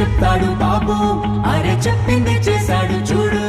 చెప్తాడు బాబు. అరే చెప్పింది చేశాడు చూడు.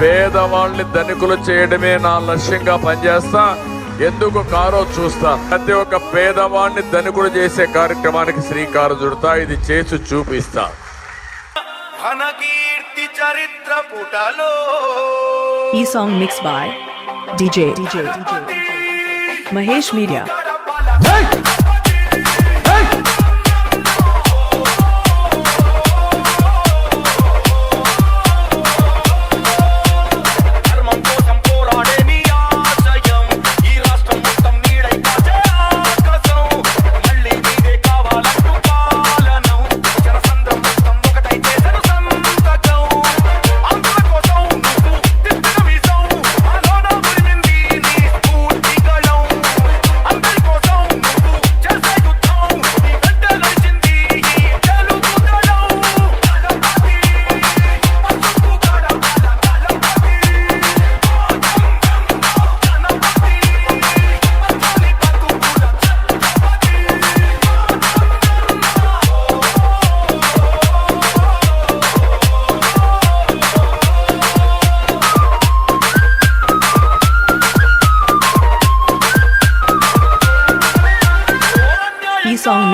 పేదవాళ్ళని ధనికులు చేయడమే నా లక్ష్యంగా పనిచేస్తా. ఎందుకు కారో చూస్తా. ప్రతి ఒక్క పేదవాడిని ధనికులు చేసే కార్యక్రమానికి శ్రీకారం చుడతా. ఇది చేసి చూపిస్తా. ఘనకీ చరిత్ర పుటలో. ఈ song mix by DJ. DJ Mahesh media.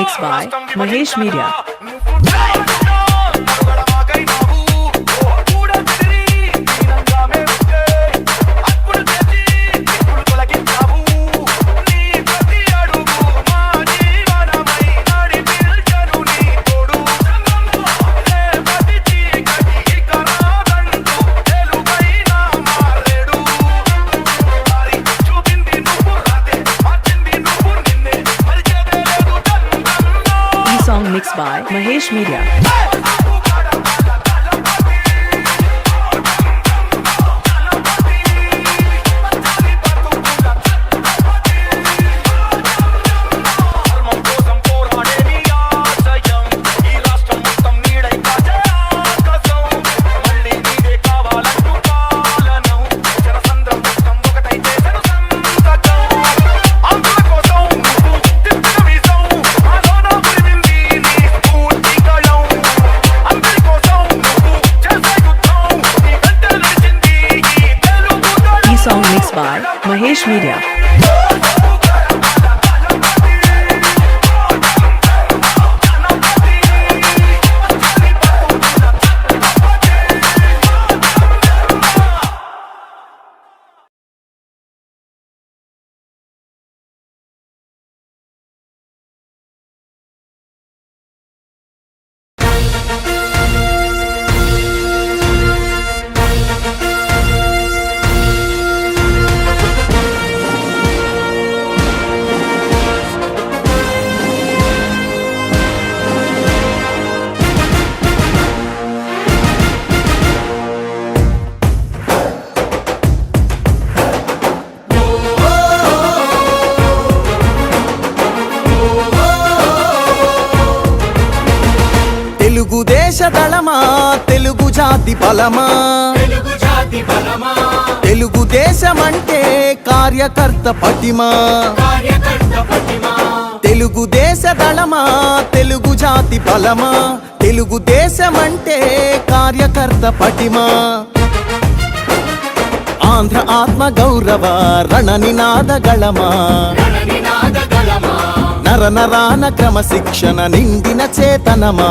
mixed by Mahesh Media. Mahesh Media. Media. తెలుగుదేశ దళమా తెలుగు జాతి బలమా? తెలుగు తెలుగుదేశమంటే కార్యకర్త పటిమా? కార్యకర్త పటిమా? తెలుగుదేశ దళమా తెలుగు జాతి బలమా? తెలుగుదేశమంటే కార్యకర్త పటిమా? ఆంధ్ర ఆత్మ గౌరవ రణ నినాద గళమా? నర నరాన క్రమశిక్షణ నిండిన చేతనమా?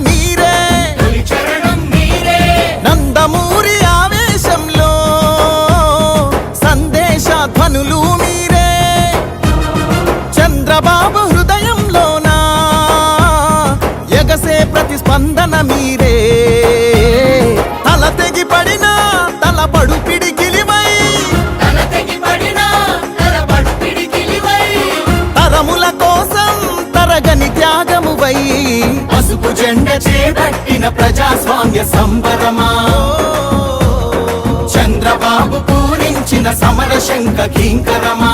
ప్రతిస్పందన మీరే. తల తెగి పడిన తల తలబడు పిడికిలివై తరముల కోసం తరగని త్యాగమువై. పసుపు జెండ చేపట్టిన ప్రజాస్వామ్య సంబరమా? చంద్రబాబు పూరించిన సమర శంఖ కింకరమా?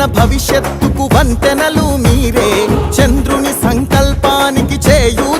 మన భవిష్యత్తుకు వంతెనలు మీరే. చంద్రుని సంకల్పానికి చేయూత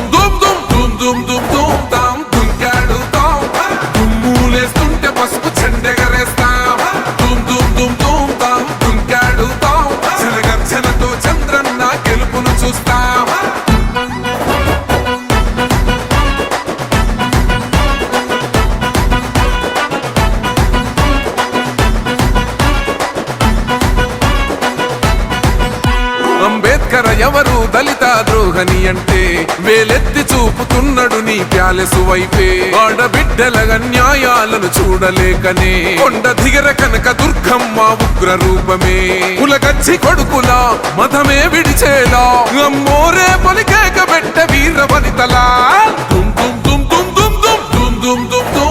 నీ ప్యాలెసు వైపే ఆడబిడ్డల న్యాయాలను చూడలేకనే కొండ దిగర కనక దుర్గమ్మ ఉగ్ర రూపమే కులగచ్చి కొడుకులా మతమే విడిచేలా అమ్మోరే పలికేక పెట్ట వీర వనితలా దుమ్ దుమ్ దుమ్ దుమ్ దుమ్ దుమ్ దుమ్ దుమ్ దుమ్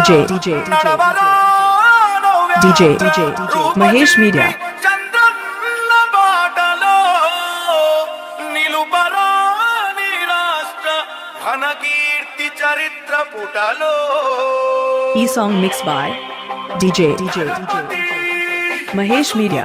DJ DJ DJ DJ Mahesh Media ఈ song mix by DJ DJ Mahesh Media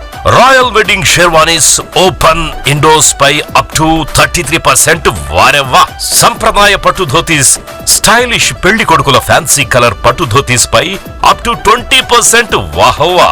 Royal wedding sherwanis open Indos pi up to thirty three percent వారెవ్వా? సంప్రదాయ పట్టు ధోతీస్ స్టైలిష్ పెళ్ళి కొడుకుల ఫ్యాన్సీ కలర్ పట్టు ధోతీస్ పై అప్ టు ట్వంటీ పర్సెంట్ వాహవ్వా?